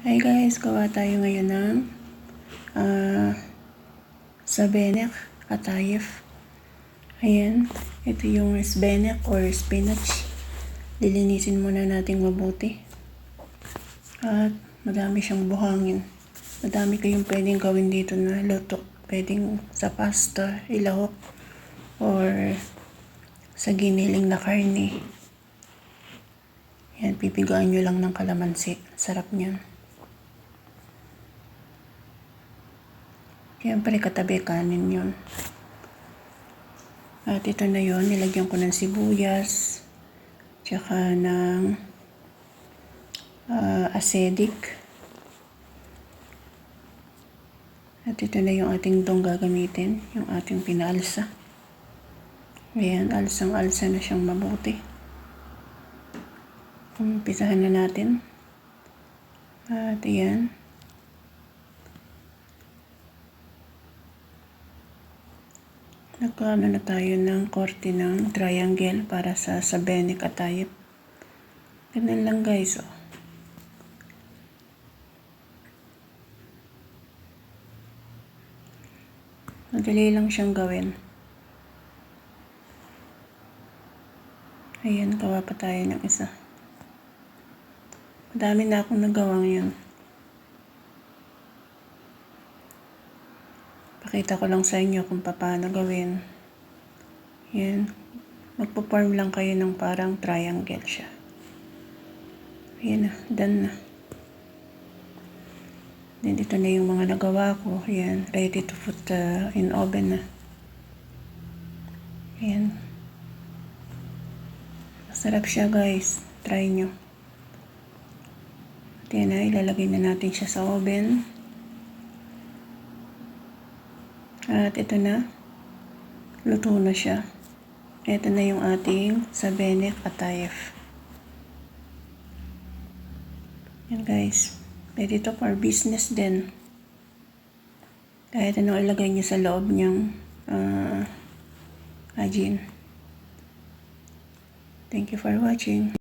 Hi guys, gawa tayo ngayon ng uh, sabenek atayef. Ayan, ito yung sbenek or spinach. Lilinisin muna natin mabuti. At madami siyang buhangin. Madami kayong pwedeng gawin dito na luto. Pwedeng sa pasta, ilahok, or sa giniling na karne. Yan, pipigaan nyo lang ng kalamansi. Sarap niyan. Siyempre, katabi kanin yun. At ito na yon nilagyan ko ng sibuyas, tsaka ng uh, acidic. At ito na yung ating dong gagamitin, yung ating pinaalsa. Ayan, alsang-alsa na siyang mabuti. Umpisahan na natin. At ayan. Nagkaano na tayo ng korte ng triangle para sa sabenik atayip. Ganun lang guys, oh. Madali lang siyang gawin. Ayan, gawa pa tayo ng isa. Madami na akong nagawang yun. Pakita ko lang sa inyo kung paano gawin. Yan. Magpo-form lang kayo ng parang triangle siya. Ayan na. Done na. Then dito na yung mga nagawa ko. Ayan. Ready to put uh, in oven na. Ayan. Masarap siya guys. Try nyo. At yan na. Ilalagay na natin siya sa oven. At ito na. Luto na siya. Ito na yung ating sabenek atayef. Yan guys. Pwede ito for business din. Kahit anong ilagay niyo sa loob niyang uh, ajin. Thank you for watching.